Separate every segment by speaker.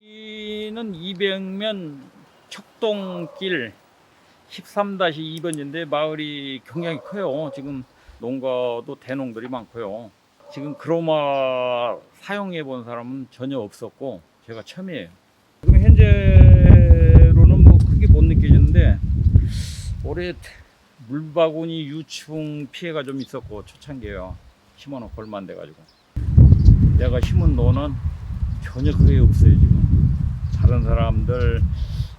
Speaker 1: 여기는 200면 척동길 13-2번인데 마을이 굉장히 커요. 지금 농가도 대농들이 많고요. 지금 크로마 사용해 본 사람은 전혀 없었고 제가 처음이에요. 지금 현재로는 뭐 크게 못 느껴지는데 올해 물바구니 유충 피해가 좀 있었고 초창기에요. 심어놓고 얼마 안 돼가지고 내가 심은 노는 전혀 그게 없어요 지금. 다른 사람들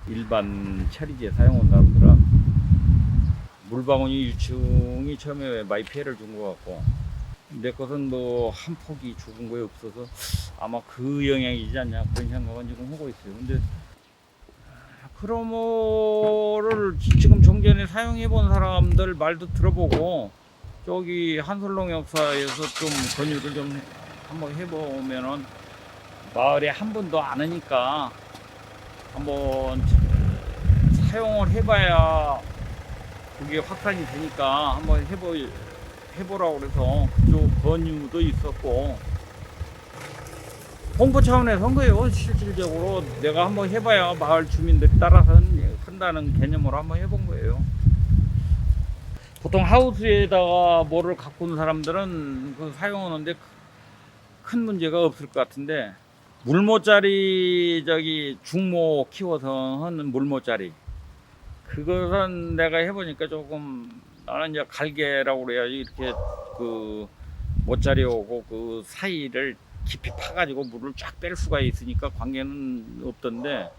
Speaker 1: 일반 처리지에 사용한 사람들은 물바구니 유충이 처음에 많이 피해를 준 것 같고 내 것은 뭐 한 폭이 죽은 거에 없어서 아마 그 영향이지 않냐 그런 생각은 지금 하고 있어요. 근데 크로모를 지금 종전에 사용해 본 사람들 말도 들어보고 저기 한솔농역사에서 좀 권유를 좀 한번 해보면은 마을에 한 분도 안 하니까 한번 사용을 해봐야 그게 확산이 되니까 한번 해보 해보라고 그래서 그쪽 권유도 있었고 홍보 차원에서 한 거예요 실질적으로 내가 한번 해봐야 마을 주민들이 따라서 한- 한다는 개념으로 한번 해본 거예요. 보통 하우스에다가 뭐를 갖고 온 사람들은 그 사용하는데 큰 문제가 없을 것 같은데 물모짜리 저기 중모 키워서 하는 물모짜리 그것은 내가 해보니까 조금 나는 이제 갈개라고 그래야지 이렇게 그 모짜리 오고 그 사이를 깊이 파가지고 물을 쫙 뺄 수가 있으니까 관계는 없던데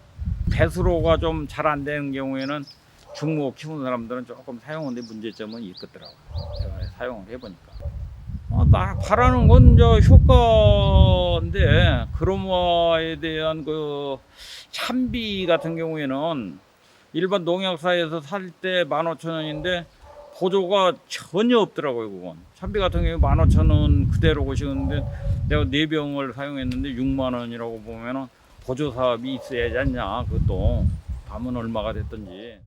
Speaker 1: 배수로가 좀 잘 안 되는 경우에는 중모 키우는 사람들은 조금 사용하는데 문제점은 있겠더라고요. 제가 사용을 해보니까. 아, 나 바라는 건 저 효과 인데 크로마에 대한 그 참비 같은 경우에는 일반 농약사에서 살 때 15,000원인데 보조가 전혀 없더라고요 그건. 참비 같은 경우에 15,000원 그대로고 시는데 내가 네 병을 사용했는데 6만 원이라고 보면은 보조 사업이 있어야지 않냐 그것도. 담은 얼마가 됐든지